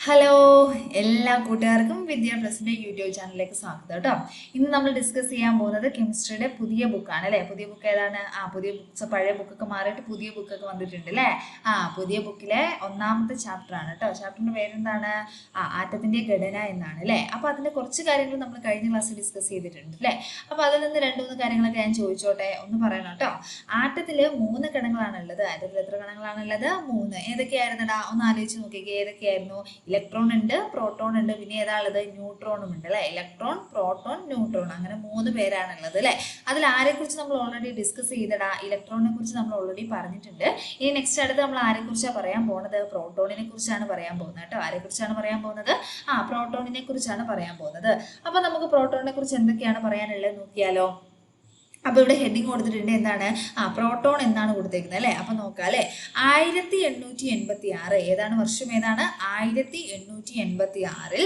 Hello എല്ലാ കൂട്ടുകാർക്കും വിദ്യാ YouTube ചാനലിലേക്ക് സ്വാഗതം കേട്ടോ. ഇന്ന് നമ്മൾ ഡിസ്കസ് ചെയ്യാൻ പോകുന്നത് കെമിസ്ട്രിയുടെ പുതിയ ബുക്കാണ് അല്ലേ? പുതിയ ബുക്ക് ഏതാണ്? ആ പുതിയ ബുക്ക്സ് പഴയ ബുക്കൊക്കെ മാറിയിട്ട് പുതിയ ബുക്കൊക്കെ വന്നിട്ടുണ്ട് അല്ലേ? ആ പുതിയ ബുക്കിലെ ഒന്നാമത്തെ ചാപ്റ്റർ ആണ് കേട്ടോ. ചാപ്റ്ററിന്റെ പേരെന്താണ്? ആ ആറ്റത്തിന്റെ ഘടന എന്നാണ് അല്ലേ? അപ്പോൾ അതിന്റെ കുറച്ച് കാര്യങ്ങൾ നമ്മൾ കഴിഞ്ഞ ക്ലാസ്സിൽ ഡിസ്കസ് ചെയ്തിട്ടുണ്ട് അല്ലേ? അപ്പോൾ അതിൽ നിന്ന് രണ്ട് മൂന്ന് കാര്യങ്ങളൊക്കെ ഞാൻ ചോദിച്ചോട്ടെ? ഒന്ന് പറയണം കേട്ടോ. ആറ്റത്തിൽ മൂന്ന് കണങ്ങളാണ് ഉള്ളത് ആറ്റത്തിൽ എത്ര കണങ്ങളാണുള്ളത് മൂന്ന്. ഏതൊക്കെയായിരുന്നടാ? ഒന്ന് ആലോചിച്ച് നോക്കിക്കേ. ഏതൊക്കെയായിരുന്നു? ഇലക്ട്രോൺ ഉണ്ട് പ്രോട്ടോൺ ഉണ്ട് പിന്നെ ഏതാ ഉള്ളത്? ന്യൂട്രോണും ഉണ്ട് അല്ലെ? ഇലക്ട്രോൺ പ്രോട്ടോൺ ന്യൂട്രോൺ അങ്ങനെ മൂന്ന് പേരാണുള്ളത് അല്ലെ? അതിൽ ആരെ കുറിച്ച് നമ്മൾ ഓൾറെഡി ഡിസ്കസ് ചെയ്തടാ ഇലക്ട്രോണിനെ കുറിച്ച് നമ്മൾ ഓൾറെഡി പറഞ്ഞിട്ടുണ്ട്. ഇനി നെക്സ്റ്റ് അടുത്ത് നമ്മൾ ആരെ കുറിച്ചാണ് പറയാൻ പോകുന്നത് പ്രോട്ടോണിനെ കുറിച്ചാണ് പറയാൻ പോകുന്നത് കേട്ടോ. ആരെ കുറിച്ചാണ് പറയാൻ പോകുന്നത്? ആ പ്രോട്ടോണിനെ കുറിച്ചാണ് പറയാൻ പോകുന്നത്. അപ്പൊ നമുക്ക് പ്രോട്ടോണിനെ കുറിച്ച് എന്തൊക്കെയാണ് പറയാനുള്ളത് നോക്കിയാലോ? അപ്പൊ ഇവിടെ ഹെഡിങ് കൊടുത്തിട്ടുണ്ട് എന്താണ്? ആ പ്രോട്ടോൺ എന്നാണ് കൊടുത്തേക്കുന്നത് അല്ലേ? അപ്പൊ നോക്കാം അല്ലെ? ആയിരത്തി എണ്ണൂറ്റി എൺപത്തി ആറ് ഏതാണ് വർഷം ഏതാണ്? ആയിരത്തി എണ്ണൂറ്റി എൺപത്തി ആറിൽ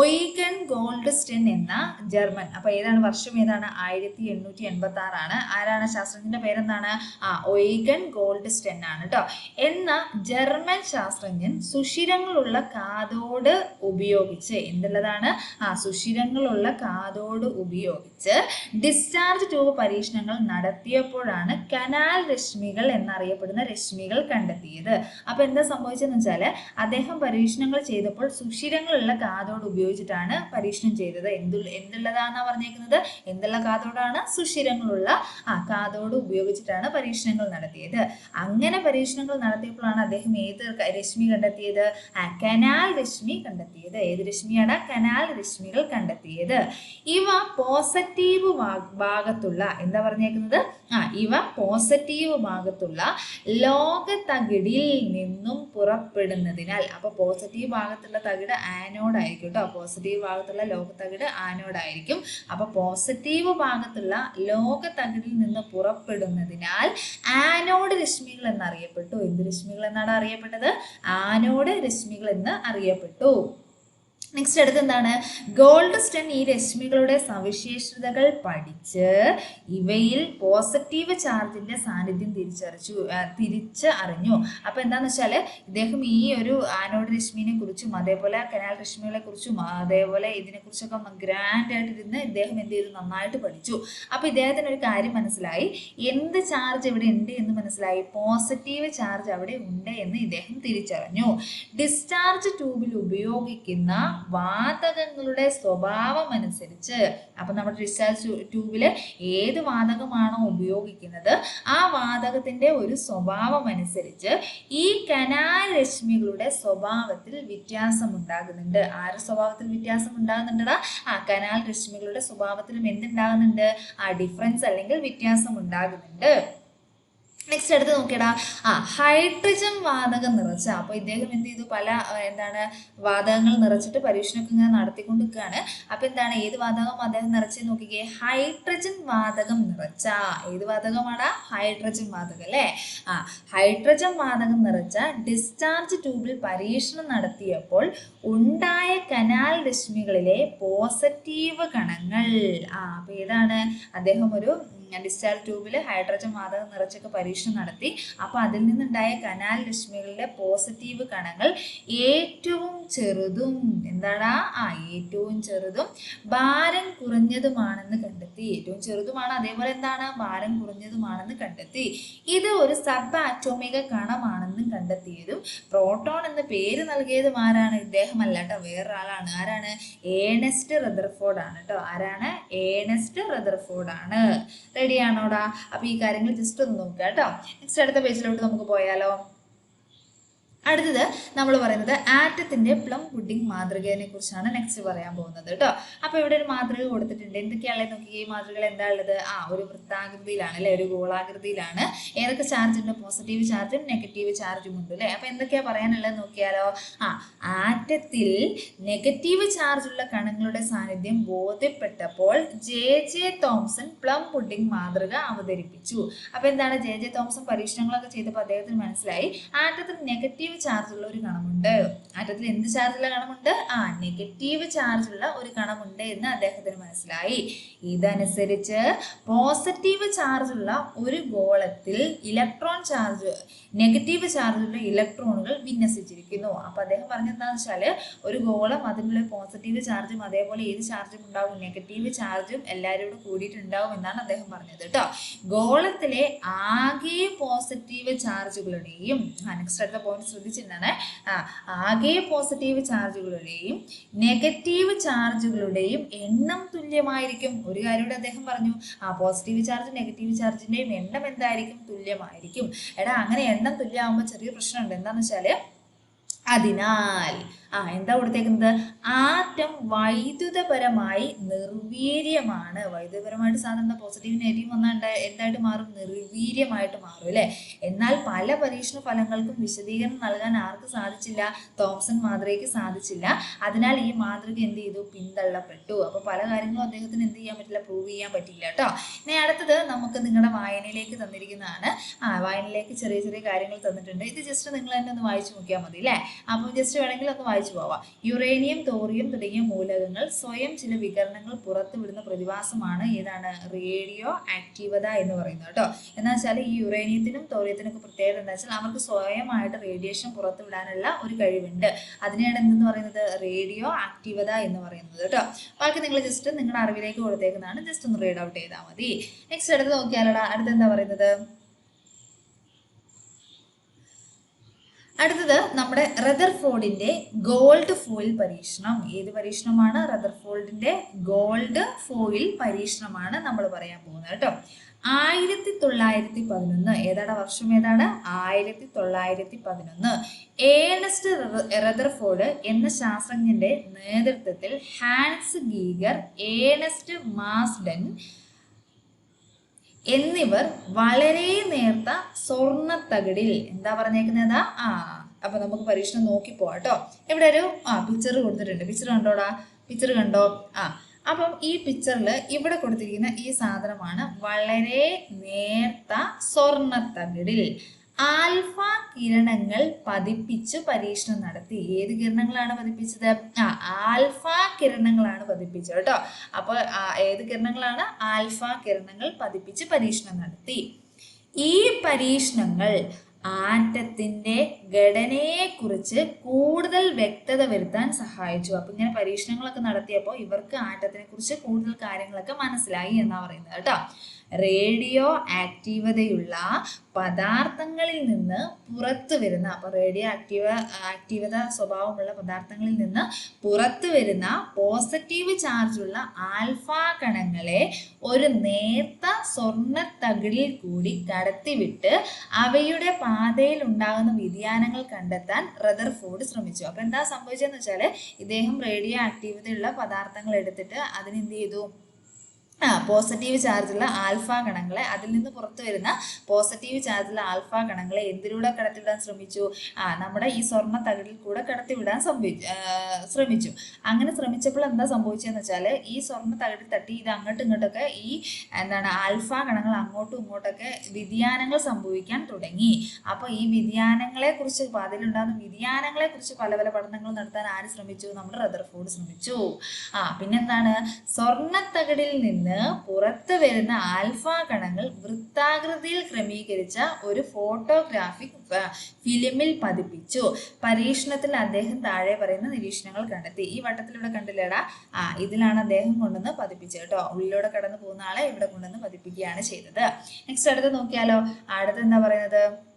ഒയ്ഗൻ ഗോൾഡ് സ്റ്റെൻ എന്ന ജർമ്മൻ. അപ്പൊ ഏതാണ് വർഷം ഏതാണ്? ആയിരത്തി എണ്ണൂറ്റി എൺപത്തി ആറാണ് ആരാണ്? ശാസ്ത്രജ്ഞന്റെ പേരെന്താണ്? ആ ഒയ്ഗൻ ഗോൾഡ് സ്റ്റെൻ ആണ് കേട്ടോ. എന്ന ജർമ്മൻ ശാസ്ത്രജ്ഞൻ സുഷിരങ്ങളുള്ള കാതോട് ഉപയോഗിച്ച് എന്തുള്ളതാണ്? ആ സുഷിരങ്ങളുള്ള കാതോട് ഉപയോഗിച്ച് ഡിസ്ചാർജ് ട്യൂബ് പരീക്ഷണങ്ങൾ നടത്തിയപ്പോഴാണ് കനാൽ രശ്മികൾ എന്നറിയപ്പെടുന്ന രശ്മികൾ കണ്ടെത്തിയത്. അപ്പൊ എന്താ സംഭവിച്ചതെന്ന് വെച്ചാൽ അദ്ദേഹം പരീക്ഷണങ്ങൾ ചെയ്തപ്പോൾ സുഷിരങ്ങളുള്ള കാതോട് ഉപയോഗിച്ചിട്ടാണ് പരീക്ഷണം ചെയ്തത്. എന്തു എന്തുള്ളതാണെന്നാ പറഞ്ഞേക്കുന്നത്? എന്തുള്ള കാതോടാണ്? സുഷിരങ്ങളുള്ള ആ കാതോട് ഉപയോഗിച്ചിട്ടാണ് പരീക്ഷണങ്ങൾ നടത്തിയത്. അങ്ങനെ പരീക്ഷണങ്ങൾ നടത്തിയപ്പോഴാണ് അദ്ദേഹം ഏത് രശ്മി കണ്ടെത്തിയത്? കനാൽ രശ്മി കണ്ടെത്തിയത്. ഏത് രശ്മിയാണ്? കനാൽ രശ്മികൾ കണ്ടെത്തിയത്. ഇവ പോസിറ്റീവ് ഭാഗത്തുള്ള എന്താ പറഞ്ഞേക്കുന്നത്? ആ ഇവ പോസിറ്റീവ് ഭാഗത്തുള്ള ലോക തകിടിൽ നിന്നും പുറപ്പെടുന്നതിനാൽ. അപ്പൊ പോസിറ്റീവ് ഭാഗത്തുള്ള തകിട് ആനോഡ് ആയിരിക്കും കേട്ടോ പോസിറ്റീവ് ഭാഗത്തുള്ള ലോക തകിട് ആനോഡ് ആയിരിക്കും. അപ്പൊ പോസിറ്റീവ് ഭാഗത്തുള്ള ലോക തകിടിൽ നിന്ന് പുറപ്പെടുന്നതിനാൽ ആനോഡ് രശ്മികൾ എന്നറിയപ്പെട്ടു. എന്ത് രശ്മികൾ എന്നാണ് അറിയപ്പെട്ടത്? ആനോഡ് രശ്മികൾ എന്ന് അറിയപ്പെട്ടു. നെക്സ്റ്റ് അടുത്ത് എന്താണ്? ഗോൾഡ് സ്റ്റൺ ഈ രശ്മികളുടെ സവിശേഷതകൾ പഠിച്ച് ഇവയിൽ പോസിറ്റീവ് ചാർജിന്റെ സാന്നിധ്യം തിരിച്ചറിച്ചു തിരിച്ച് അറിഞ്ഞു അപ്പൊ എന്താന്ന് വെച്ചാൽ ഇദ്ദേഹം ഈ ഒരു ആനോഡ് രശ്മിനെ കുറിച്ചും അതേപോലെ കനാൽ രശ്മികളെ കുറിച്ചും അതേപോലെ ഇതിനെ കുറിച്ചൊക്കെ ഗ്രാൻഡ് ആയിട്ട് ഇരുന്ന് ഇദ്ദേഹം എന്ത് ചെയ്തു? നന്നായിട്ട് പഠിച്ചു. അപ്പൊ ഇദ്ദേഹത്തിന് ഒരു കാര്യം മനസ്സിലായി. എന്ത് ചാർജ് ഇവിടെ ഉണ്ട് എന്ന് മനസ്സിലായി? പോസിറ്റീവ് ചാർജ് അവിടെ ഉണ്ട് എന്ന് ഇദ്ദേഹം തിരിച്ചറിഞ്ഞു. ഡിസ്ചാർജ് ട്യൂബിൽ ഉപയോഗിക്കുന്ന വാതകങ്ങളുടെ സ്വഭാവം അനുസരിച്ച്. അപ്പൊ നമ്മുടെ ഡിസ്ചാർജ് ട്യൂബിൽ ഏത് വാതകമാണോ ഉപയോഗിക്കുന്നത് ആ വാതകത്തിന്റെ ഒരു സ്വഭാവം അനുസരിച്ച് ഈ കനാൽ രശ്മികളുടെ സ്വഭാവത്തിൽ വ്യത്യാസം ഉണ്ടാകുന്നുണ്ട് ആരുടെ സ്വഭാവത്തിൽ വ്യത്യാസം ഉണ്ടാകുന്നുണ്ടടാ ആ കനാൽ രശ്മികളുടെ സ്വഭാവത്തിലും എന്തുണ്ടാകുന്നുണ്ട്? ആ ഡിഫറൻസ് അല്ലെങ്കിൽ വ്യത്യാസം ഉണ്ടാകുന്നുണ്ട് നെക്സ്റ്റ് അടുത്ത് നോക്കിയടാ. ആ ഹൈഡ്രജൻ വാതകം നിറച്ച. അപ്പൊ ഇദ്ദേഹം എന്ത് ചെയ്തു? പല എന്താണ് വാതകങ്ങൾ നിറച്ചിട്ട് പരീക്ഷണമൊക്കെ ഇങ്ങനെ നടത്തിക്കൊണ്ടിരിക്കുകയാണ്. അപ്പൊ എന്താണ് ഏത് വാതകം അദ്ദേഹം നിറച്ച് നോക്കിക്കേ? ഹൈഡ്രജൻ വാതകം നിറച്ച. ഏത് വാതകമാണ് ഹൈഡ്രജൻ വാതകം അല്ലേ? ആ ഹൈഡ്രജൻ വാതകം നിറച്ച ഡിസ്ചാർജ് ട്യൂബിൽ പരീക്ഷണം നടത്തിയപ്പോൾ ഉണ്ടായ കനാൽ രശ്മികളിലെ പോസിറ്റീവ് കണങ്ങൾ. ആ അപ്പൊ ഏതാണ്? അദ്ദേഹം ഒരു ഡിസ്ചാർജ് ട്യൂബിൽ ഹൈഡ്രജൻ വാതകം നിറച്ചൊക്കെ പരീക്ഷണം നടത്തി. അപ്പോൾ അതിൽ നിന്നുണ്ടായ കനാൽ രശ്മികളിലെ പോസിറ്റീവ് കണങ്ങൾ ഏറ്റവും ചെറുതും എന്താണ് ആ ഏറ്റവും ചെറുതും ഭാരം കുറഞ്ഞതുമാണെന്ന് കണ്ടെത്തി. ഏറ്റവും ചെറുതുമാണ് അതേപോലെ എന്താണ്? ഭാരം കുറഞ്ഞതുമാണെന്ന് കണ്ടെത്തി. ഇത് ഒരു സബ് ആറ്റോമിക കണമാണെന്നും കണ്ടെത്തിയതും പ്രോട്ടോൺ എന്ന പേര് നൽകിയതും ആരാണ്? ഇദ്ദേഹം അല്ല കേട്ടോ വേറൊരാളാണ്. ആരാണ്? ഏണസ്റ്റ് റദർഫോർഡ് ആണ് കേട്ടോ. ആരാണ്? ഏണസ്റ്റ് റദർഫോർഡ് ആണ് റെഡി ആണോടാ? അപ്പൊ ഈ കാര്യങ്ങൾ ജസ്റ്റ് ഒന്ന് നോക്കുക കേട്ടോ. നെക്സ്റ്റ് അടുത്ത പേജിലോട്ട് നമുക്ക് പോയാലോ? അടുത്തത് നമ്മൾ പറയുന്നത് ആറ്റത്തിന്റെ പ്ലം പുഡിംഗ് മാതൃകയെ കുറിച്ചാണ് നെക്സ്റ്റ് പറയാൻ പോകുന്നത് കേട്ടോ അപ്പൊ ഇവിടെ ഒരു മാതൃക കൊടുത്തിട്ടുണ്ട്. എന്തൊക്കെയാണല്ലേ? നോക്കി ഈ മാതൃകകൾ എന്താ ഉള്ളത്? ആ ഒരു വൃത്താകൃതിയിലാണ് അല്ലെ? ഒരു ഗോളാകൃതിയിലാണ്. ഏതൊക്കെ ചാർജ് ഉണ്ട്? പോസിറ്റീവ് ചാർജും നെഗറ്റീവ് ചാർജും ഉണ്ട് അല്ലെ? അപ്പൊ എന്തൊക്കെയാ പറയാനുള്ളത് നോക്കിയാലോ? ആ ആറ്റത്തിൽ നെഗറ്റീവ് ചാർജുള്ള കണങ്ങളുടെ സാന്നിധ്യം ബോധ്യപ്പെട്ടപ്പോൾ J J Thomson plum pudding മാതൃക അവതരിപ്പിച്ചു. അപ്പൊ എന്താണ് ജെ ജെ തോംസൺ പരീക്ഷണങ്ങളൊക്കെ ചെയ്തപ്പോൾ അദ്ദേഹത്തിന് മനസ്സിലായി. ആറ്റത്തിൽ നെഗറ്റീവ് ചാർജുള്ള ഒരു കണമുണ്ട്. ആറ്റത്തിൽ എന്ത് ചാർജുള്ള കണമുണ്ട്? ആ നെഗറ്റീവ് ചാർജുള്ള ഒരു കണമുണ്ട് എന്ന് അദ്ദേഹത്തിന് മനസ്സിലായി. ഇതനുസരിച്ച് പോസിറ്റീവ് ചാർജുള്ള ഒരു ഗോളത്തിൽ ഇലക്ട്രോൺ ചാർജ് നെഗറ്റീവ് ചാർജുള്ള ഇലക്ട്രോണുകൾ വിന്യസിച്ചിരിക്കുന്നു. അപ്പൊ അദ്ദേഹം പറഞ്ഞെന്താണെന്ന് വെച്ചാൽ ഒരു ഗോളം അതിനുള്ള പോസിറ്റീവ് ചാർജും അതേപോലെ ഏത് ചാർജും ഉണ്ടാവും? നെഗറ്റീവ് ചാർജും എല്ലാവരും കൂടെ കൂടിയിട്ടുണ്ടാവും എന്നാണ് അദ്ദേഹം പറഞ്ഞത് കേട്ടോ ഗോളത്തിലെ ആകെ പോസിറ്റീവ് ചാർജുകളുടെയും നെക്സ്റ്റ് അടുത്ത പോയിന്റ് ശ്രദ്ധിച്ചിട്ടുണ്ടാണ്. ആകെ പോസിറ്റീവ് ചാർജുകളുടെയും നെഗറ്റീവ് ചാർജുകളുടെയും എണ്ണം തുല്യമായിരിക്കും. ഒരു കാര്യം അദ്ദേഹം പറഞ്ഞു. ആ പോസിറ്റീവ് ചാർജ് നെഗറ്റീവ് ചാർജിന്റെയും എണ്ണം എന്തായിരിക്കും? തുല്യമായിരിക്കും. എടാ അങ്ങനെ എണ്ണം തുല്യമാകുമ്പോൾ ചെറിയ പ്രശ്നമുണ്ട്. എന്താണെന്ന് വെച്ചാൽ അതിനാൽ ആ എന്താ കൊടുത്തേക്കുന്നത്? ആറ്റം വൈദ്യുതപരമായി നിർവീര്യമാണ്. വൈദ്യുതപരമായിട്ട് സാധാരണ പോസിറ്റീവ് നെഗറ്റീവ് വന്നാൽ എന്തായിട്ട് മാറും? നിർവീര്യമായിട്ട് മാറും അല്ലേ? എന്നാൽ പല പരീക്ഷണ ഫലങ്ങൾക്കും വിശദീകരണം നൽകാൻ ആർക്ക് സാധിച്ചില്ല? തോംസൺ മാതൃകയ്ക്ക് സാധിച്ചില്ല. അതിനാൽ ഈ മാതൃക എന്ത് ചെയ്തു? പിന്തള്ളപ്പെട്ടു. അപ്പൊ പല കാര്യങ്ങളും അദ്ദേഹത്തിന് എന്ത് ചെയ്യാൻ പറ്റില്ല? പ്രൂവ് ചെയ്യാൻ പറ്റില്ല കേട്ടോ ഇനി അടുത്തത് നമുക്ക് നിങ്ങളുടെ വായനയിലേക്ക് തന്നിരിക്കുന്നതാണ്. ആ വായനയിലേക്ക് ചെറിയ ചെറിയ കാര്യങ്ങൾ തന്നിട്ടുണ്ട്. ഇത് ജസ്റ്റ് നിങ്ങൾ തന്നെ ഒന്ന് വായിച്ചു നോക്കിയാൽ മതി അല്ലേ? അപ്പോൾ ജസ്റ്റ് വേണമെങ്കിൽ ഒന്ന് വായിച്ചു പോവാം. യുറേനിയം തോറിയം തുടങ്ങിയ മൂലകങ്ങൾ സ്വയം ചില വികരണങ്ങൾ പുറത്തുവിടുന്ന പ്രതിഭാസമാണ് ഏതാണ്? റേഡിയോ ആക്റ്റീവത എന്ന് പറയുന്നത് കേട്ടോ. എന്ന് വെച്ചാൽ ഈ യുറേനിയത്തിനും തോറിയത്തിനും ഒക്കെ പ്രത്യേകത എന്താ വെച്ചാൽ അവർക്ക് സ്വയമായിട്ട് റേഡിയേഷൻ പുറത്തുവിടാനുള്ള ഒരു കഴിവുണ്ട്. അതിനെയാണ് എന്തെന്ന് പറയുന്നത്? റേഡിയോ ആക്റ്റീവത എന്ന് പറയുന്നത് കേട്ടോ. ബാക്കി നിങ്ങൾ ജസ്റ്റ് നിങ്ങളുടെ അറിവിലേക്ക് കൊടുത്തേക്കുന്നതാണ്. ജസ്റ്റ് ഒന്ന് റീഡ് ഔട്ട് ചെയ്താൽ മതി. നെക്സ്റ്റ് അടുത്ത് നോക്കിയാലടാ. അടുത്ത് എന്താ പറയുന്നത്? അടുത്തത് നമ്മുടെ റദർഫോർഡിന്റെ ഗോൾഡ് ഫോയിൽ പരീക്ഷണം. ഏത് പരീക്ഷണമാണ്? റദർഫോർഡിന്റെ ഗോൾഡ് ഫോയിൽ പരീക്ഷണമാണ് നമ്മൾ പറയാൻ പോകുന്നത് കേട്ടോ. ആയിരത്തി തൊള്ളായിരത്തി പതിനൊന്ന് ഏതാണ് വർഷം ഏതാണ്? ആയിരത്തി തൊള്ളായിരത്തി പതിനൊന്ന് ഏണസ്റ്റ് റദർഫോർഡ് എന്ന ശാസ്ത്രജ്ഞന്റെ നേതൃത്വത്തിൽ ഹാൻസ് ഗീഗർ ഏണസ്റ്റ് മാസ്ഡൻ എന്നിവർ വളരെ നേർത്ത സ്വർണത്തകിടിൽ. എന്താ പറഞ്ഞേക്കുന്നത്? ആ അപ്പൊ നമുക്ക് പരീക്ഷണം നോക്കി പോവാം കേട്ടോ ഇവിടെ ഒരു ആ പിക്ചർ കൊടുത്തിട്ടുണ്ട്. പിക്ചർ കണ്ടോടാ? പിക്ചർ കണ്ടോ? ആ അപ്പം ഈ പിക്ചറിൽ ഇവിടെ കൊടുത്തിരിക്കുന്ന ഈ സാധനമാണ് വളരെ നേർത്ത സ്വർണത്തകിടിൽ. ആൽഫ കിരണങ്ങൾ പതിപ്പിച്ച് പരീക്ഷണം നടത്തി. ഏത് കിരണങ്ങളാണ് പതിപ്പിച്ചത്? ആ ആൽഫ കിരണങ്ങളാണ് പതിപ്പിച്ചത് കേട്ടോ. അപ്പോൾ ഏത് കിരണങ്ങളാണ്? ആൽഫ കിരണങ്ങൾ പതിപ്പിച്ച് പരീക്ഷണം നടത്തി. ഈ പരീക്ഷണങ്ങൾ ആറ്റത്തിന്റെ ഘടനയെക്കുറിച്ച് കൂടുതൽ വ്യക്തത വരുത്താൻ സഹായിച്ചു. അപ്പൊ ഇങ്ങനെ പരീക്ഷണങ്ങളൊക്കെ നടത്തിയപ്പോൾ ഇവർക്ക് ആറ്റത്തിനെ കുറിച്ച് കൂടുതൽ കാര്യങ്ങളൊക്കെ മനസ്സിലായി എന്നാ പറയുന്നത് കേട്ടോ. റേഡിയോ ആക്റ്റീവതയുള്ള പദാർത്ഥങ്ങളിൽ നിന്ന് പുറത്തു വരുന്ന അപ്പോൾ റേഡിയോ ആക്റ്റീവ ആക്റ്റീവത സ്വഭാവമുള്ള പദാർത്ഥങ്ങളിൽ നിന്ന് പുറത്തു വരുന്ന പോസിറ്റീവ് ചാർജുള്ള ആൽഫ കണങ്ങളെ ഒരു നേർത്ത സ്വർണ തകിടിൽ കൂടി കടത്തിവിട്ട് അവയുടെ പാതയിൽ ഉണ്ടാകുന്ന വ്യതിയാനങ്ങൾ കണ്ടെത്താൻ റദർഫോർഡ് ശ്രമിച്ചു. അപ്പോൾ എന്താ സംഭവിച്ചതെന്ന് വെച്ചാൽ ഇദ്ദേഹം റേഡിയോ ആക്റ്റീവതയുള്ള പദാർത്ഥങ്ങൾ എടുത്തിട്ട് അതിനെന്ത് ചെയ്തു? പോസിറ്റീവ് ചാർജുള്ള ആൽഫ ഗണങ്ങളെ അതിൽ നിന്ന് പുറത്തു വരുന്ന പോസിറ്റീവ് ചാർജുള്ള ആൽഫ ഗണങ്ങളെ എന്തിലൂടെ കടത്തിവിടാൻ ശ്രമിച്ചു? ആ നമ്മുടെ ഈ സ്വർണ തകിടിൽ കൂടെ കടത്തിവിടാൻ ശ്രമിച്ചു. അങ്ങനെ ശ്രമിച്ചപ്പോൾ എന്താ സംഭവിച്ചതെന്ന് വെച്ചാൽ ഈ സ്വർണ തകിടിൽ തട്ടി ഇത് അങ്ങോട്ടും ഇങ്ങോട്ടൊക്കെ ഈ എന്താണ് ആൽഫ ഗണങ്ങൾ അങ്ങോട്ടും ഇങ്ങോട്ടൊക്കെ വ്യതിയാനങ്ങൾ സംഭവിക്കാൻ തുടങ്ങി. അപ്പോൾ ഈ വ്യതിയാനങ്ങളെ കുറിച്ച് അതിലുണ്ടാകുന്ന വ്യതിയാനങ്ങളെ കുറിച്ച് പല പല പഠനങ്ങൾ നടത്താൻ ആര് ശ്രമിച്ചു? നമ്മുടെ റദർഫോർഡ് ശ്രമിച്ചു. ആ പിന്നെന്താണ്? സ്വർണ തകിടിൽ നിന്ന് പുറത്തു വരുന്ന ആൽഫ കണങ്ങൾ വൃത്താകൃതിയിൽ ക്രമീകരിച്ച ഒരു ഫോട്ടോഗ്രാഫിക് ഫിലിമിൽ പതിപ്പിച്ചു. പരീക്ഷണത്തിൽ അദ്ദേഹം താഴെ പറയുന്ന നിരീക്ഷണങ്ങൾ കണ്ടെത്തി. ഈ വട്ടത്തിലൂടെ കണ്ടില്ലേടാ? ആ ഇതിലാണ് അദ്ദേഹം കൊണ്ടുവന്ന് പതിപ്പിച്ചത് കേട്ടോ. ഉള്ളിലൂടെ കടന്നു പോകുന്ന ആളെ ഇവിടെ കൊണ്ടുവന്ന് പതിപ്പിക്കുകയാണ് ചെയ്തത്. നെക്സ്റ്റ് അടുത്ത് നോക്കിയാലോ? അടുത്ത് എന്താ പറയുന്നത്?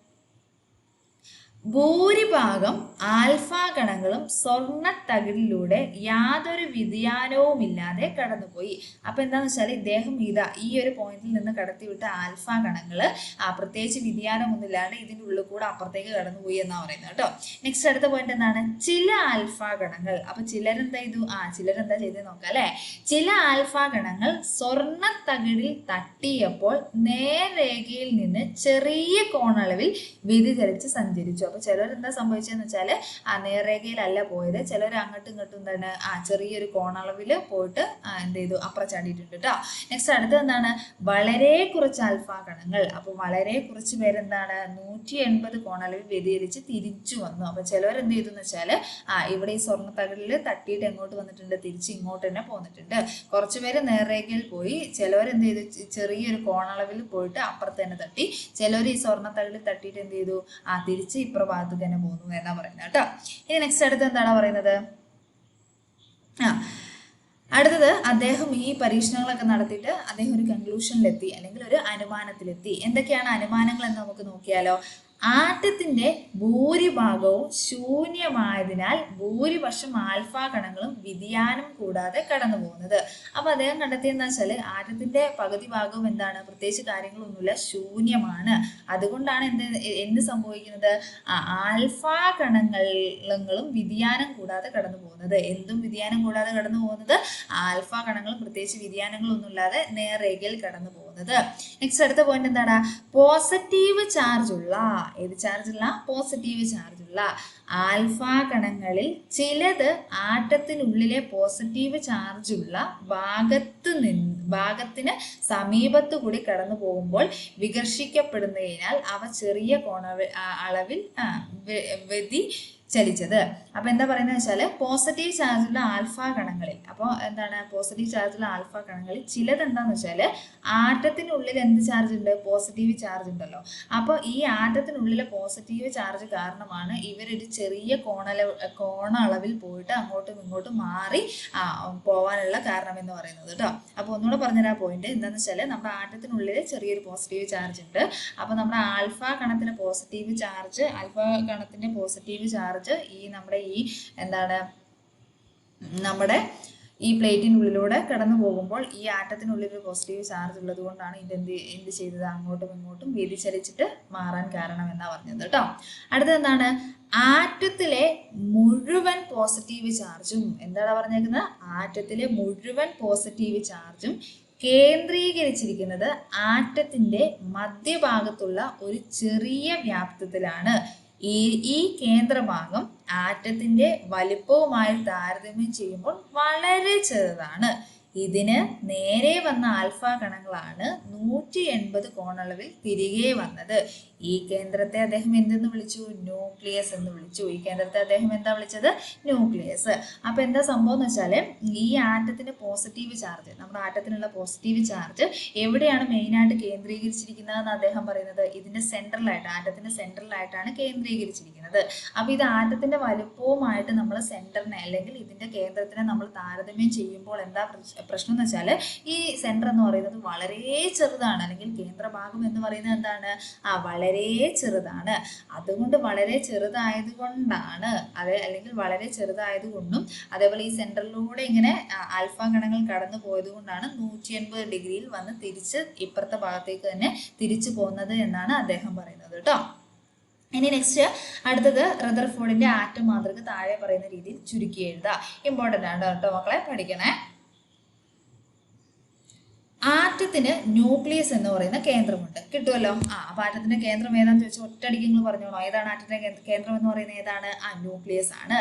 ഭൂരിഭാഗം ആൽഫ കണങ്ങളും സ്വർണ തകിടിലൂടെ യാതൊരു വ്യതിയാനവുമില്ലാതെ കടന്നുപോയി. അപ്പൊ എന്താന്ന് വെച്ചാൽ ഇദ്ദേഹം ഇതാ ഈ ഒരു പോയിന്റിൽ നിന്ന് കടത്തിവിട്ട ആൽഫ കണങ്ങൾ ആ പ്രത്യേകിച്ച് വ്യതിയാനമൊന്നുമില്ലാണ്ട് ഇതിന്റെ ഉള്ളിൽ കൂടെ അപ്പുറത്തേക്ക് കടന്നുപോയി എന്നാ പറയുന്നത് കേട്ടോ. നെക്സ്റ്റ് അടുത്ത പോയിന്റ് എന്താണ്? ചില ആൽഫ ഗണങ്ങൾ അപ്പൊ ചിലരെന്താ ചെയ്തു ആ ചിലരെന്താ ചെയ്ത് നോക്കാം അല്ലെ? ചില ആൽഫ ഗണങ്ങൾ സ്വർണ തകിടിൽ തട്ടിയപ്പോൾ നേർരേഖയിൽ നിന്ന് ചെറിയ കോണളവിൽ വ്യതിചലിച്ച് സഞ്ചരിച്ചു. അപ്പോൾ എന്താ സംഭവിച്ചതെന്ന് വെച്ചാൽ ആ നേർരേഖയിലല്ല പോയത്. ചിലർ അങ്ങോട്ടും ഇങ്ങോട്ടും എന്താണ് ആ ചെറിയൊരു കോണളവിൽ പോയിട്ട് എന്ത് ചെയ്തു? അപ്പുറ ചാടിയിട്ടുണ്ട് കേട്ടോ നെക്സ്റ്റ് അടുത്ത് എന്താണ്? വളരെ കുറച്ച് ആൽഫ കണങ്ങൾ അപ്പോൾ വളരെ കുറച്ച് പേരെന്താണ്? നൂറ്റി എൺപത് കോണളവിൽ വ്യതിചരിച്ച് തിരിച്ചു വന്നു. അപ്പോൾ എന്ത് ചെയ്തു എന്ന് വെച്ചാൽ ആ ഇവിടെ ഈ സ്വർണ തകടിൽ തട്ടിയിട്ട് എങ്ങോട്ട് വന്നിട്ടുണ്ട്? തിരിച്ച് ഇങ്ങോട്ട് തന്നെ പോന്നിട്ടുണ്ട്. കുറച്ച് പേര് നേർരേഖയിൽ പോയി. ചിലവർ എന്ത് ചെയ്തു ചെറിയൊരു കോണളവിൽ പോയിട്ട് അപ്പുറത്ത് തന്നെ തട്ടി. ചിലവർ ഈ സ്വർണ തകളിൽ തട്ടിയിട്ട് എന്ത് ചെയ്തു? ആ തിരിച്ച് ഇപ്രഭാഗത്ത് തന്നെ പോകുന്നു എന്നാ പറയുന്നത് കേട്ടോ. ഇനി നെക്സ്റ്റ് അടുത്ത് എന്താണ് പറയുന്നത്? ആ അടുത്തത് അദ്ദേഹം ഈ പരീക്ഷണങ്ങളൊക്കെ നടത്തിയിട്ട് അദ്ദേഹം ഒരു കൺക്ലൂഷനിലെത്തി അല്ലെങ്കിൽ ഒരു അനുമാനത്തിലെത്തി. എന്തൊക്കെയാണ് അനുമാനങ്ങൾ എന്ന് നമുക്ക് നോക്കിയാലോ? ആറ്റത്തിന്റെ ഭൂരിഭാഗവും ശൂന്യമായതിനാൽ ഭൂരിപക്ഷം ആൽഫ കണങ്ങളും വ്യതിയാനം കൂടാതെ കടന്നു പോകുന്നത് അപ്പൊ അദ്ദേഹം കണ്ടെത്തിയെന്ന് വെച്ചാൽ ആറ്റത്തിന്റെ പകുതി ഭാഗവും എന്താണ്? പ്രത്യേകിച്ച് കാര്യങ്ങളൊന്നുമില്ല ശൂന്യമാണ്. അതുകൊണ്ടാണ് എന്ത് എന്ത് സംഭവിക്കുന്നത്? ആൽഫ കണങ്ങളും വ്യതിയാനം കൂടാതെ കടന്നു പോകുന്നത് എന്തും വ്യതിയാനം കൂടാതെ കടന്നു പോകുന്നത് ആൽഫ കണങ്ങളും പ്രത്യേകിച്ച് വ്യതിയാനങ്ങളൊന്നുമില്ലാതെ നേർരേഖയിൽ കടന്നു പോകുന്നത് നെക്സ്റ്റ് അടുത്ത പോയിന്റ് എന്താണ്? പോസിറ്റീവ് ചാർജ് ഉള്ള ഏത് ചാർജ് ഉള്ള? പോസിറ്റീവ് ചാർജ് ഉള്ള ആൽഫ കണങ്ങളിൽ ചിലത് ആറ്റത്തിനുള്ളിലെ പോസിറ്റീവ് ചാർജ് ഉള്ള ഭാഗത്ത് നിന്ന് ഭാഗത്തിന് സമീപത്തു കൂടി കടന്നു പോകുമ്പോൾ വികർഷിക്കപ്പെടുന്നതിനാൽ അവ ചെറിയ കോണ അളവിൽ വ്യതി ചലിച്ചത്. അപ്പൊ എന്താ പറയുന്നത് വെച്ചാൽ പോസിറ്റീവ് ചാർജുള്ള ആൽഫ കണങ്ങളിൽ അപ്പോൾ എന്താണ് പോസിറ്റീവ് ചാർജുള്ള ആൽഫ കണങ്ങളിൽ ചിലത് എന്താന്ന് വെച്ചാൽ ആറ്റത്തിനുള്ളിൽ എന്ത് ചാർജ് ഉണ്ട്? പോസിറ്റീവ് ചാർജ് ഉണ്ടല്ലോ. അപ്പോൾ ഈ ആറ്റത്തിനുള്ളിലെ പോസിറ്റീവ് ചാർജ് കാരണമാണ് ഇവരൊരു ചെറിയ കോണല കോണ അളവിൽ പോയിട്ട് അങ്ങോട്ടും ഇങ്ങോട്ടും മാറി പോകാനുള്ള കാരണം എന്ന് പറയുന്നത് കേട്ടോ. അപ്പോൾ ഒന്നുകൂടെ പറഞ്ഞുതരാ പോയിന്റ് എന്താണെന്ന് വെച്ചാൽ നമ്മുടെ ആറ്റത്തിനുള്ളിൽ ചെറിയൊരു പോസിറ്റീവ് ചാർജ് ഉണ്ട്. അപ്പോൾ നമ്മുടെ ആൽഫ കണത്തിന് പോസിറ്റീവ് ചാർജ് ആൽഫ കണത്തിന്റെ പോസിറ്റീവ് ചാർജ് ഈ നമ്മുടെ ഈ എന്താണ് നമ്മുടെ ഈ പ്ലേറ്റിനുള്ളിലൂടെ കടന്നു പോകുമ്പോൾ ഈ ആറ്റത്തിനുള്ളിൽ ഒരു പോസിറ്റീവ് ചാർജ് ഉള്ളത് കൊണ്ടാണ് ഇത് എന്ത് ചെയ്തത്? അങ്ങോട്ടും ഇങ്ങോട്ടും വ്യതിചലിച്ചിട്ട് മാറാൻ കാരണം എന്നാ പറഞ്ഞത് കേട്ടോ. അടുത്തത് എന്താണ്? ആറ്റത്തിലെ മുഴുവൻ പോസിറ്റീവ് ചാർജും എന്താണ് പറഞ്ഞേക്കുന്നത്? ആറ്റത്തിലെ മുഴുവൻ പോസിറ്റീവ് ചാർജും കേന്ദ്രീകരിച്ചിരിക്കുന്നത് ആറ്റത്തിന്റെ മധ്യഭാഗത്തുള്ള ഒരു ചെറിയ വ്യാപ്തത്തിലാണ്. ഈ ഈ കേന്ദ്രഭാഗം ആറ്റത്തിന്റെ വലിപ്പവുമായി താരതമ്യം ചെയ്യുമ്പോൾ വളരെ ചെറുതാണ്. ഇതിന് നേരെ വന്ന ആൽഫ കണങ്ങളാണ് നൂറ്റി എൺപത് കോണളവിൽ തിരികെ വന്നത്. ഈ കേന്ദ്രത്തെ അദ്ദേഹം എന്തെന്ന് വിളിച്ചു? ന്യൂക്ലിയസ് എന്ന് വിളിച്ചു. ഈ കേന്ദ്രത്തെ അദ്ദേഹം എന്താ വിളിച്ചത്? ന്യൂക്ലിയസ്. അപ്പൊ എന്താ സംഭവം എന്ന് വെച്ചാൽ ഈ ആറ്റത്തിന്റെ പോസിറ്റീവ് ചാർജ് നമ്മുടെ ആറ്റത്തിനുള്ള പോസിറ്റീവ് ചാർജ് എവിടെയാണ് മെയിനായിട്ട് കേന്ദ്രീകരിച്ചിരിക്കുന്നതെന്ന് അദ്ദേഹം പറയുന്നത്? ഇതിന്റെ സെൻട്രലായിട്ട് ആറ്റത്തിന്റെ സെൻട്രലായിട്ടാണ് കേന്ദ്രീകരിച്ചിരിക്കുന്നത്. അപ്പൊ ഇത് ആറ്റത്തിന്റെ വലുപ്പവുമായിട്ട് നമ്മൾ സെന്ററിനെ അല്ലെങ്കിൽ ഇതിന്റെ കേന്ദ്രത്തിനെ നമ്മൾ താരതമ്യം ചെയ്യുമ്പോൾ എന്താ പ്രശ്നം എന്ന് വെച്ചാൽ ഈ സെന്റർ എന്ന് പറയുന്നത് വളരെ ചെറുതാണ് അല്ലെങ്കിൽ കേന്ദ്രഭാഗം എന്ന് പറയുന്നത് എന്താണ്? ആ വളരെ ചെറുതാണ്. അതുകൊണ്ട് വളരെ ചെറുതായത് കൊണ്ടാണ് അത് അല്ലെങ്കിൽ വളരെ ചെറുതായത് കൊണ്ടും അതേപോലെ ഈ സെന്ററിലൂടെ ഇങ്ങനെ ആൽഫ ഗണങ്ങൾ കടന്നു പോയത് കൊണ്ടാണ് നൂറ്റി എൺപത് ഡിഗ്രിയിൽ വന്ന് തിരിച്ച് ഇപ്പുറത്തെ ഭാഗത്തേക്ക് തന്നെ തിരിച്ചു പോകുന്നത് എന്നാണ് അദ്ദേഹം പറയുന്നത് കേട്ടോ. ഇനി നെക്സ്റ്റ് അടുത്തത് റദർഫോർഡിന്റെ ആറ്റം മാതൃക താഴെ പറയുന്ന രീതിയിൽ ചുരുക്കി എഴുതുക ഇമ്പോർട്ടന്റ് ആണ് കേട്ടോ മക്കളെ പഠിക്കണേ. ആറ്റത്തിന് ന്യൂക്ലിയസ് എന്ന് പറയുന്ന കേന്ദ്രമുണ്ട്. കിട്ടുമല്ലോ ആ അപ്പൊ ആറ്റത്തിന്റെ കേന്ദ്രം ഏതാണെന്ന് ചോദിച്ചാൽ ഒറ്റയടിക്ക് നിങ്ങൾ പറഞ്ഞോളൂ. ഏതാണ് ആറ്റത്തിന്റെ കേന്ദ്രം എന്ന് പറയുന്നത് ഏതാണ്? ആ ന്യൂക്ലിയസ് ആണ്.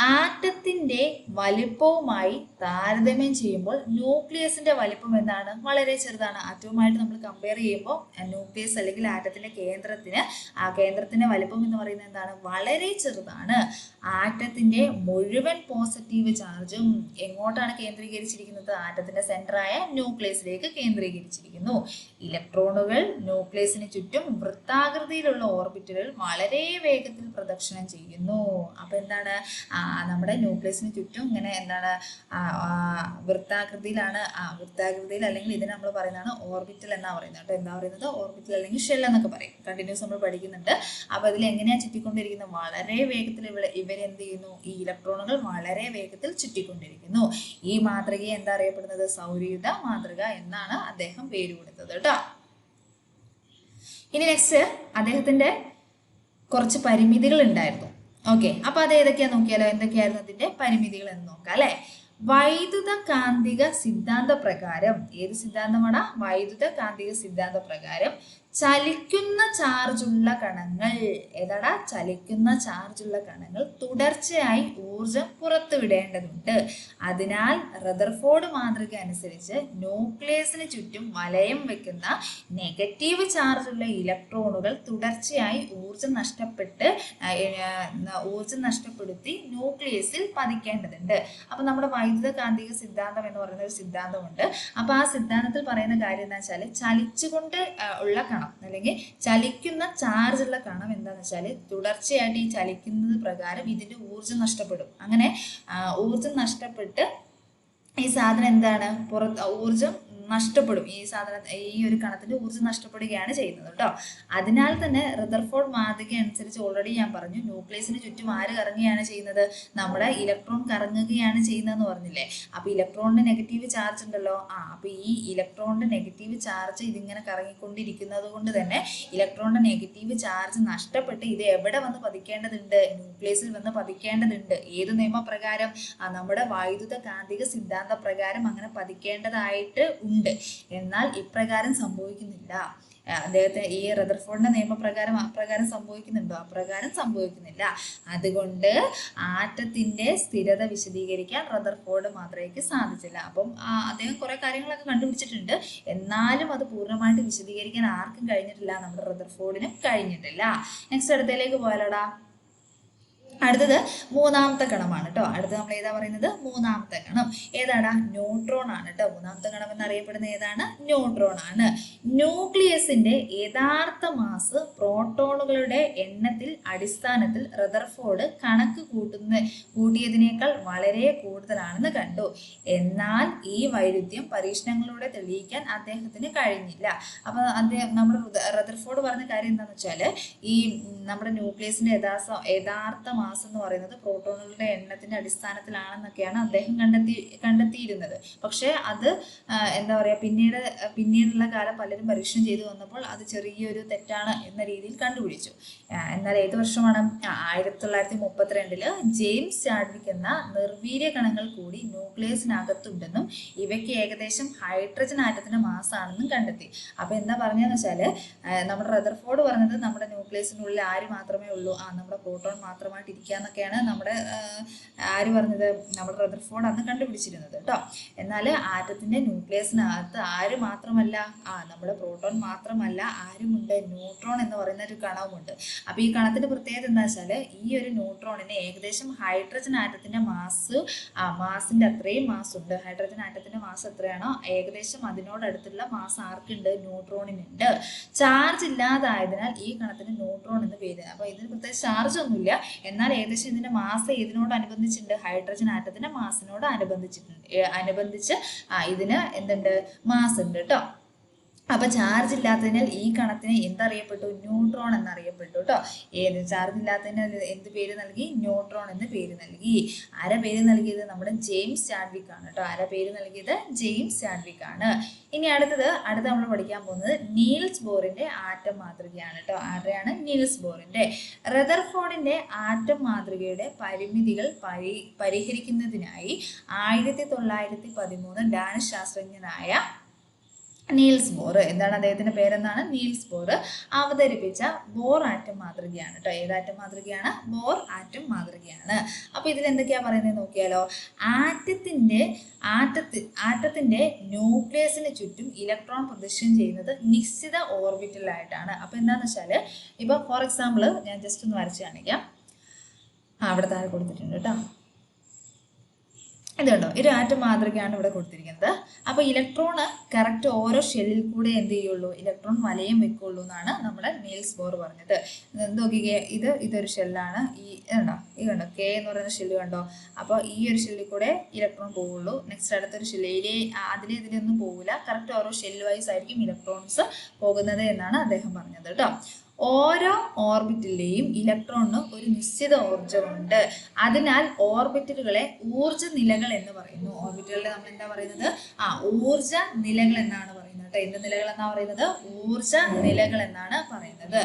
ആറ്റത്തിന്റെ വലിപ്പവുമായി താരതമ്യം ചെയ്യുമ്പോൾ ന്യൂക്ലിയസിന്റെ വലിപ്പം എന്താണ്? വളരെ ചെറുതാണ്. ആറ്റവുമായിട്ട് നമ്മൾ കമ്പയർ ചെയ്യുമ്പോൾ ന്യൂക്ലിയസ് അല്ലെങ്കിൽ ആറ്റത്തിന്റെ കേന്ദ്രത്തിന് ആ കേന്ദ്രത്തിന്റെ വലിപ്പം എന്ന് പറയുന്നത് എന്താണ്? വളരെ ചെറുതാണ്. ആറ്റത്തിന്റെ മുഴുവൻ പോസിറ്റീവ് ചാർജും എങ്ങോട്ടാണ് കേന്ദ്രീകരിച്ചിരിക്കുന്നത്? ആറ്റത്തിന്റെ സെന്ററായ ന്യൂക്ലിയസിലേക്ക് കേന്ദ്രീകരിച്ചിരിക്കുന്നു. ഇലക്ട്രോണുകൾ ന്യൂക്ലിയസിന് ചുറ്റും വൃത്താകൃതിയിലുള്ള ഓർബിറ്റുകൾ വളരെ വേഗത്തിൽ പ്രദക്ഷിണം ചെയ്യുന്നു. അപ്പൊ എന്താണ്? ആ, നമ്മുടെ ന്യൂക്ലിയസിന് ചുറ്റും ഇങ്ങനെ എന്താണ് വൃത്താകൃതിയിലാണ് വൃത്താകൃതിയിൽ അല്ലെങ്കിൽ ഇതിനെ നമ്മൾ പറയുന്നതാണ് ഓർബിറ്റൽ എന്നാണ് പറയുന്നത് കേട്ടോ. എന്താ പറയുന്നത്? ഓർബിറ്റൽ അല്ലെങ്കിൽ ഷെൽ എന്നൊക്കെ പറയും. കണ്ടിന്യൂസ് നമ്മൾ പഠിക്കുന്നുണ്ട്. അപ്പൊ ഇതിൽ എങ്ങനെയാണ് ചുറ്റിക്കൊണ്ടിരിക്കുന്നത്? വളരെ വേഗത്തിൽ ഇവിടെ ഇവരെന്ത് ചെയ്യുന്നു? ഈ ഇലക്ട്രോണുകൾ വളരെ വേഗത്തിൽ ചുറ്റിക്കൊണ്ടിരിക്കുന്നു. ഈ മാതൃകയെ എന്താ അറിയപ്പെടുന്നത്? സൗരയുധ മാതൃക എന്നാണ് അദ്ദേഹം പേര് കൊടുത്തത് കേട്ടോ. ഇനി നെക്സ്റ്റ് അദ്ദേഹത്തിന്റെ കുറച്ച് പരിമിതികൾ ഉണ്ടായിരുന്നു. ഓക്കെ അപ്പൊ അത് ഏതൊക്കെയാ നോക്കിയാലോ? എന്തൊക്കെയായിരുന്നു അതിന്റെ പരിമിതികൾ എന്ന് നോക്കാം അല്ലെ? വൈദ്യുത കാന്തിക സിദ്ധാന്ത പ്രകാരം ഏത് സിദ്ധാന്തമാണ് വൈദ്യുത കാന്തിക സിദ്ധാന്ത പ്രകാരം ചലിക്കുന്ന ചാർജുള്ള കണങ്ങൾ. ഏതാടാ? ചലിക്കുന്ന ചാർജുള്ള കണങ്ങൾ തുടർച്ചയായി ഊർജം പുറത്തുവിടേണ്ടതുണ്ട്. അതിനാൽ റദർഫോർഡ് മാതൃക അനുസരിച്ച് ന്യൂക്ലിയസിന് ചുറ്റും വലയം വെക്കുന്ന നെഗറ്റീവ് ചാർജുള്ള ഇലക്ട്രോണുകൾ തുടർച്ചയായി ഊർജം നഷ്ടപ്പെട്ട് ഊർജം നഷ്ടപ്പെടുത്തി ന്യൂക്ലിയസിൽ പതിക്കേണ്ടതുണ്ട്. അപ്പൊ നമ്മുടെ വൈദ്യുത കാന്തിക സിദ്ധാന്തം എന്ന് പറയുന്ന ഒരു സിദ്ധാന്തമുണ്ട്. അപ്പൊ ആ സിദ്ധാന്തത്തിൽ പറയുന്ന കാര്യം എന്താ വെച്ചാൽ ചലിച്ചുകൊണ്ട് ഉള്ള കണം അല്ലെങ്കിൽ ചലിക്കുന്ന ചാർജ് ഉള്ള കണം എന്താന്ന് വെച്ചാൽ തുടർച്ചയായിട്ട് ഈ ചലിക്കുന്നത് പ്രകാരം ഇതിന്റെ ഊർജം നഷ്ടപ്പെടും. അങ്ങനെ ഊർജം ഊർജം നഷ്ടപ്പെട്ട് ഈ സാധനം എന്താണ്? പുറത്ത് ഊർജം നഷ്ടപ്പെടും. ഈ സാധന ഈ ഒരു കണത്തിന്റെ ഊർജം നഷ്ടപ്പെടുകയാണ് ചെയ്യുന്നത് കേട്ടോ അതിനാൽ തന്നെ റിദർഫോർഡ് മാതൃക അനുസരിച്ച് ഓൾറെഡി ഞാൻ പറഞ്ഞു ന്യൂക്ലിയസിന് ചുറ്റും ആര് കറങ്ങുകയാണ് ചെയ്യുന്നത്? നമ്മുടെ ഇലക്ട്രോൺ കറങ്ങുകയാണ് ചെയ്യുന്നതെന്ന് പറഞ്ഞില്ലേ? അപ്പൊ ഇലക്ട്രോണിന്റെ നെഗറ്റീവ് ചാർജ് ഉണ്ടല്ലോ. ആ അപ്പൊ ഈ ഇലക്ട്രോണിന്റെ നെഗറ്റീവ് ചാർജ് ഇതിങ്ങനെ കറങ്ങിക്കൊണ്ടിരിക്കുന്നത് കൊണ്ട് തന്നെ ഇലക്ട്രോണിന്റെ നെഗറ്റീവ് ചാർജ് നഷ്ടപ്പെട്ട് ഇത് എവിടെ വന്ന് പതിക്കേണ്ടതുണ്ട്? ന്യൂക്ലിയസിൽ വന്ന് പതിക്കേണ്ടതുണ്ട്. ഏത് നിയമപ്രകാരം? നമ്മുടെ വൈദ്യുത കാന്തിക സിദ്ധാന്ത പ്രകാരം അങ്ങനെ പതിക്കേണ്ടതായിട്ട് എന്നാൽ ഇപ്രകാരം സംഭവിക്കുന്നില്ല. അദ്ദേഹത്തെ ഈ റദർഫോർഡിന്റെ നിയമപ്രകാരം അപ്രകാരം സംഭവിക്കുന്നുണ്ടോ? അപ്രകാരം സംഭവിക്കുന്നില്ല. അതുകൊണ്ട് ആറ്റത്തിന്റെ സ്ഥിരത വിശദീകരിക്കാൻ റദർഫോർഡ് മാത്രമേ സാധിച്ചില്ല. അപ്പം അദ്ദേഹം കുറെ കാര്യങ്ങളൊക്കെ കണ്ടുപിടിച്ചിട്ടുണ്ട്. എന്നാലും അത് പൂർണമായിട്ട് വിശദീകരിക്കാൻ ആർക്കും കഴിഞ്ഞിട്ടില്ല. നമ്മുടെ റദർഫോർഡിനും കഴിഞ്ഞിട്ടില്ല. നെക്സ്റ്റ് അടുത്തേക്ക് പോയാലോടാ. അടുത്തത് മൂന്നാമത്തെ കണമാണ് കേട്ടോ. അടുത്തത് നമ്മൾ ഏതാ പറയുന്നത്? മൂന്നാമത്തെ കണം ഏതാടാ ന്യൂട്രോൺ ആണ് കേട്ടോ. മൂന്നാമത്തെ കണം എന്നറിയപ്പെടുന്ന ഏതാണ്? ന്യൂട്രോൺ ആണ്. ന്യൂക്ലിയസിന്റെ യഥാർത്ഥ മാസ് പ്രോട്ടോണുകളുടെ എണ്ണത്തിൽ അടിസ്ഥാനത്തിൽ റദർഫോർഡ് കണക്ക് കൂട്ടുന്ന കൂട്ടിയതിനേക്കാൾ വളരെ കൂടുതലാണെന്ന് കണ്ടു. എന്നാൽ ഈ വൈരുദ്ധ്യം പരീക്ഷണങ്ങളിലൂടെ തെളിയിക്കാൻ അദ്ദേഹത്തിന് കഴിഞ്ഞില്ല. അപ്പൊ അദ്ദേഹം നമ്മുടെ റദർഫോർഡ് പറഞ്ഞ കാര്യം എന്താണെന്ന് വെച്ചാൽ ഈ നമ്മുടെ ന്യൂക്ലിയസിന്റെ യഥാർത്ഥ യഥാർത്ഥ മാസം എന്ന് പറയുന്നത് പ്രോട്ടോണുകളുടെ എണ്ണത്തിന്റെ അടിസ്ഥാനത്തിലാണെന്നൊക്കെയാണ് അദ്ദേഹം കണ്ടെത്തി കണ്ടെത്തിയിരുന്നത്. പക്ഷേ അത് എന്താ പറയാ പിന്നീട് പിന്നീടുള്ള കാലം പലരും പരീക്ഷണം ചെയ്തു വന്നപ്പോൾ അത് ചെറിയൊരു തെറ്റാണ് എന്ന രീതിയിൽ കണ്ടുപിടിച്ചു. എന്നാൽ ഏത് വർഷമാണ്? ആയിരത്തി തൊള്ളായിരത്തി മുപ്പത്തിരണ്ടിൽ ജെയിംസ് ചാഡ്വിക് എന്ന നിർവീര്യ കണങ്ങൾ കൂടി ന്യൂക്ലിയസിനകത്തുണ്ടെന്നും ഇവയ്ക്ക് ഏകദേശം ഹൈഡ്രജൻ ആറ്റത്തിന്റെ മാസാണെന്നും കണ്ടെത്തി. അപ്പൊ എന്താ പറഞ്ഞതെന്ന് വെച്ചാൽ നമ്മുടെ റദർഫോർഡ് പറഞ്ഞത് നമ്മുടെ ന്യൂക്ലിയസിനുള്ളിൽ ആര് മാത്രമേ ഉള്ളൂ ആ നമ്മുടെ പ്രോട്ടോൺ മാത്രമായിട്ട് ഇരിക്കാന്നൊക്കെയാണ് നമ്മുടെ ആര് പറഞ്ഞത്? നമ്മുടെ റദർഫോർഡ് അന്ന് കണ്ടുപിടിച്ചിരുന്നത് കേട്ടോ എന്നാൽ ആറ്റത്തിന്റെ ന്യൂക്ലിയസിനകത്ത് ആര് മാത്രമല്ല ആ നമ്മുടെ പ്രോട്ടോൺ മാത്രമല്ല ആരുമുണ്ട്? ന്യൂട്രോൺ എന്ന് പറയുന്ന ഒരു കണവുമുണ്ട്. അപ്പോൾ ഈ കണത്തിന്റെ പ്രത്യേകത എന്താ വെച്ചാൽ ഈ ഒരു ന്യൂട്രോണിന് ഏകദേശം ഹൈഡ്രജൻ ആറ്റത്തിന്റെ മാസ് ആ മാസിന്റെ അത്രയും മാസ് ഉണ്ട് ഹൈഡ്രജൻ ആറ്റത്തിന്റെ മാസ് എത്രയാണോ? ഏകദേശം അതിനോടടുത്തുള്ള മാസ് ആർക്കുണ്ട്? ന്യൂട്രോണിനുണ്ട് ചാർജ് ഇല്ലാതായതിനാൽ ഈ കണത്തിന് ന്യൂട്രോൺ എന്ന് പേര്. അപ്പോൾ ഇതിന് പ്രത്യേകിച്ച് ചാർജ് ഒന്നുമില്ല. എന്നാൽ ഏകദേശം ഇതിന്റെ മാസ് ഏതിനോട് അനുബന്ധിച്ചിട്ടുണ്ട്? ഹൈഡ്രജൻ ആറ്റത്തിന്റെ മാസിനോട് അനുബന്ധിച്ചിട്ടുണ്ട്. അനുബന്ധിച്ച് ഇതിന് എന്തുണ്ട്? മാസ് ഉണ്ട് കേട്ടോ അപ്പൊ ചാർജ് ഇല്ലാത്തതിനാൽ ഈ കണത്തിന് എന്തറിയപ്പെട്ടു? ന്യൂട്രോൺ എന്നറിയപ്പെട്ടു കേട്ടോ ഏത് ചാർജ് ഇല്ലാത്തതിനാൽ എന്ത് പേര് നൽകി? ന്യൂട്രോൺ എന്ന് പേര് നൽകി. അര പേര് നൽകിയത്? നമ്മുടെ ജെയിംസ് ചാഡ്വിക് ആണ് കേട്ടോ അര പേര് നൽകിയത്? ജെയിംസ് ചാഡ്വിക് ആണ്. ഇനി അടുത്തത് അടുത്ത നമ്മൾ പഠിക്കാൻ പോകുന്നത് നീൽസ് ബോറിന്റെ ആറ്റം മാതൃകയാണ് കേട്ടോ ആരുടെയാണ്? നീൽസ് ബോറിന്റെ. റെദർഫോർഡിന്റെ ആറ്റം മാതൃകയുടെ പരിമിതികൾ പരി പരിഹരിക്കുന്നതിനായി ആയിരത്തി തൊള്ളായിരത്തി പതിമൂന്ന് ഡാനിഷ് ശാസ്ത്രജ്ഞനായ നീൽസ് ബോർ. എന്താണ് അദ്ദേഹത്തിന്റെ പേരെന്നാണ് നീൽസ് ബോർ. അവതരിപ്പിച്ച ബോർ ആറ്റം മാതൃകയാണ് കേട്ടോ ഏതാറ്റം മാതൃകയാണ്? ബോർ ആറ്റം മാതൃകയാണ്. അപ്പോൾ ഇതിൽ എന്തൊക്കെയാണ് പറയുന്നത് നോക്കിയാലോ? ആറ്റത്തിന്റെ ആറ്റത്തി ആറ്റത്തിന്റെ ന്യൂക്ലിയസിന് ചുറ്റും ഇലക്ട്രോൺ പ്രദർശനം ചെയ്യുന്നത് നിശ്ചിത ഓർബിറ്റലായിട്ടാണ് അപ്പോൾ എന്താണെന്ന് വെച്ചാൽ ഇപ്പൊ ഫോർ എക്സാമ്പിൾ ഞാൻ ജസ്റ്റ് ഒന്ന് വരച്ച് കാണിക്കാം. അവിടെ താഴെ കൊടുത്തിട്ടുണ്ട് കേട്ടോ ഇതുണ്ടോ ഒരു ആറ്റം മാതൃകയാണ് ഇവിടെ കൊടുത്തിരിക്കുന്നത്. അപ്പൊ ഇലക്ട്രോണ് കറക്റ്റ് ഓരോ ഷെല്ലിൽ കൂടെ എന്ത് ചെയ്യുള്ളൂ? ഇലക്ട്രോൺ വലയം വെക്കുള്ളൂ എന്നാണ് നമ്മുടെ നീൽസ് ബോർ പറഞ്ഞത്. നോക്കിക്കേ ഇത് ഇതൊരു ഷെല്ലാണ് ഈ ഇതുണ്ടോ ഈ കണ്ടോ? കെ എന്ന് പറയുന്ന ഷെല്ല് കണ്ടോ? അപ്പോൾ ഈ ഒരു ഷെല്ലിൽ കൂടെ ഇലക്ട്രോൺ പോവുള്ളൂ. നെക്സ്റ്റ് അടുത്തൊരു ഷെല്ലിലെ അതിലെ ഇതിലൊന്നും പോകില്ല കറക്റ്റ് ഓരോ ഷെല്ല് വൈസ് ആയിരിക്കും ഇലക്ട്രോൺസ് പോകുന്നത് എന്നാണ് അദ്ദേഹം പറഞ്ഞത് കേട്ടോ. ഓരോ ഓർബിറ്റിലെയും ഇലക്ട്രോണിന് ഒരു നിശ്ചിത ഊർജമുണ്ട്. അതിനാൽ ഓർബിറ്റലുകളെ ഊർജ നിലകൾ എന്ന് പറയുന്നു. ഓർബിറ്റലുകളെ നമ്മൾ എന്താ പറയുന്നത്? ആ ഊർജ നിലകൾ എന്നാണ് പറയുന്നത് എന്ത് നിലകൾ എന്നാ പറയുന്നത്? ഊർജ നിലകൾ എന്നാണ് പറയുന്നത്.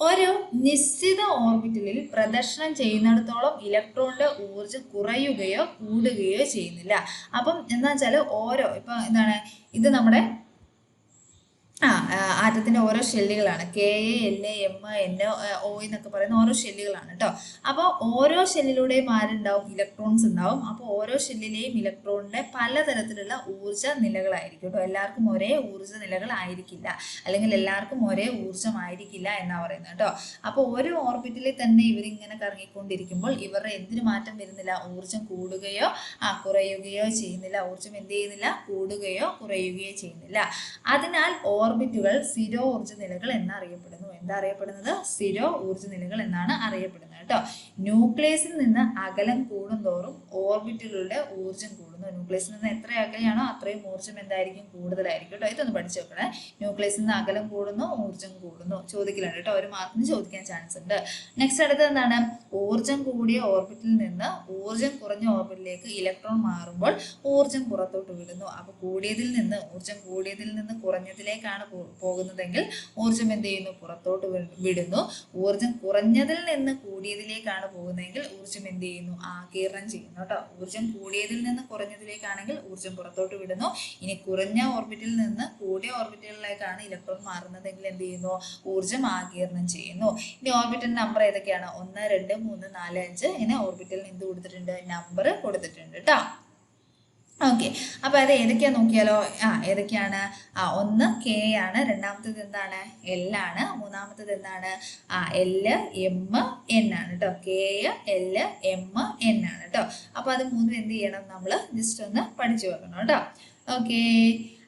ഒരു നിശ്ചിത ഓർബിറ്റലിൽ പ്രദർശനം ചെയ്യുന്നിടത്തോളം ഇലക്ട്രോണിന്റെ ഊർജം കുറയുകയോ കൂടുകയോ ചെയ്യുന്നില്ല. അപ്പം എന്താ വെച്ചാൽ ഓരോ ഇപ്പം എന്താണ്? ഇത് നമ്മുടെ ഓരോ ഷെല്ലുകളാണ് K A L A M N O എന്നൊക്കെ പറയുന്ന ഓരോ ഷെല്ലുകളാണ് കേട്ടോ അപ്പോൾ ഓരോ ഷെല്ലിലൂടെയും ആരുണ്ടാവും? ഇലക്ട്രോൺസ് ഉണ്ടാവും. അപ്പോൾ ഓരോ ഷെല്ലിലെയും ഇലക്ട്രോണിന്റെ പലതരത്തിലുള്ള ഊർജ നിലകളായിരിക്കും കേട്ടോ എല്ലാവർക്കും ഒരേ ഊർജ നിലകൾ ആയിരിക്കില്ല. അല്ലെങ്കിൽ എല്ലാവർക്കും ഒരേ ഊർജമായിരിക്കില്ല എന്നാ പറയുന്നത് കേട്ടോ അപ്പോൾ ഓരോ ഓർബിറ്റിൽ തന്നെ ഇവരിങ്ങനെ കറങ്ങിക്കൊണ്ടിരിക്കുമ്പോൾ ഇവരുടെ എന്തിനു മാറ്റം വരുന്നില്ല? ഊർജം കൂടുകയോ ആ കുറയുകയോ ചെയ്യുന്നില്ല. ഊർജം എന്ത് ചെയ്യുന്നില്ല? കൂടുകയോ കുറയുകയോ ചെയ്യുന്നില്ല. അതിനാൽ ഓർബിറ്റുകൾ സ്ഥിരോ ഊർജ നിലകൾ എന്നറിയപ്പെടുന്നു. എന്താ അറിയപ്പെടുന്നത്? സ്ഥിരോ ഊർജ നിലകൾ എന്നാണ് അറിയപ്പെടുന്നത്. കേട്ടോ. ന്യൂക്ലിയസിൽ നിന്ന് അകലം കൂടുന്തോറും ഓർബിറ്റുകളുടെ ഊർജം കൂടുന്നു. ന്യൂക്ലിയസിൽ നിന്ന് എത്ര അകലെയാണോ അത്രയും ഊർജം എന്തായിരിക്കും കൂടുതലായിരിക്കും കേട്ടോ. ഇതൊന്ന് പഠിച്ചു നോക്കണേ. ന്യൂക്ലിയസിൽ നിന്ന് അകലം കൂടുന്നു ഊർജം കൂടുന്നു ചോദിക്കലുണ്ട് കേട്ടോ. ഒരു മാർക്കിന് ചോദിക്കാൻ ചാൻസ് ഉണ്ട്. നെക്സ്റ്റ് അടുത്തത് എന്താണ്? ഊർജം കൂടിയ ഓർബിറ്റിൽ നിന്ന് ഊർജം കുറഞ്ഞ ഓർബിറ്റിലേക്ക് ഇലക്ട്രോൺ മാറുമ്പോൾ ഊർജം പുറത്തോട്ട് വിടുന്നു അപ്പൊ കൂടിയതിൽ നിന്ന് ഊർജം കൂടിയതിൽ നിന്ന് കുറഞ്ഞതിലേക്കാണ് പോകുന്നതെങ്കിൽ ഊർജം എന്ത് ചെയ്യുന്നു? പുറത്തോട്ട് വിടുന്നു. ഊർജം കുറഞ്ഞതിൽ നിന്ന് കൂടിയതിലേക്കാണ് പോകുന്നതെങ്കിൽ ഊർജം എന്ത് ചെയ്യുന്നു? ആകീർണം ചെയ്യുന്നു കേട്ടോ ഊർജം കൂടിയതിൽ നിന്ന് കുറഞ്ഞതിലേക്കാണെങ്കിൽ ഊർജം പുറത്തോട്ട് വിടുന്നു. ഇനി കുറഞ്ഞ ഓർബിറ്റിൽ നിന്ന് കൂടിയ ഓർബിറ്റുകളിലേക്കാണ് ഇലക്ട്രോൺ മാറുന്നതെങ്കിൽ എന്ത് ചെയ്യുന്നു? ഊർജം ആകീർണം ചെയ്യുന്നു. ഇനി ഓർബിറ്റൽ നമ്പർ ഏതൊക്കെയാണ്? ഒന്ന് രണ്ട് മൂന്ന് നാല് അഞ്ച്. ഇങ്ങനെ ഓർബിറ്റലിന് എന്ത് കൊടുത്തിട്ടുണ്ട്? നമ്പർ കൊടുത്തിട്ടുണ്ട് കേട്ടോ ഓക്കെ അപ്പൊ അത് ഏതൊക്കെയാ നോക്കിയാലോ? ആ ഏതൊക്കെയാണ്? ആ ഒന്ന് കെ ആണ്. രണ്ടാമത്തേത് എന്താണ്? എൽ ആണ്. മൂന്നാമത്തേത് എന്താണ്? ആ എൽ എം എൻ ആണ് കേട്ടോ കെ എൽ എം എൻ ആണ് കേട്ടോ അപ്പൊ അത് മൂന്നും എന്ത് ചെയ്യണം നമ്മൾ ജസ്റ്റ് ഒന്ന് പഠിച്ചു വെക്കണം കേട്ടോ ഓക്കെ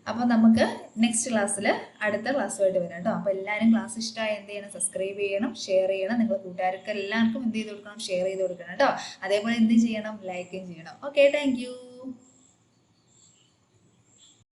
അപ്പൊ നമുക്ക് നെക്സ്റ്റ് ക്ലാസ്സിൽ അടുത്ത ക്ലാസ്സുമായിട്ട് വരാം കേട്ടോ അപ്പൊ എല്ലാവരും ക്ലാസ് ഇഷ്ടമായി എന്ത് ചെയ്യണം? സബ്സ്ക്രൈബ് ചെയ്യണം ഷെയർ ചെയ്യണം. നിങ്ങൾ കൂട്ടുകാർക്ക് എല്ലാവർക്കും എന്ത് ചെയ്ത് കൊടുക്കണം? ഷെയർ ചെയ്ത് കൊടുക്കണം കേട്ടോ അതേപോലെ എന്ത് ചെയ്യണം ലൈക്കും ചെയ്യണം. Okay thank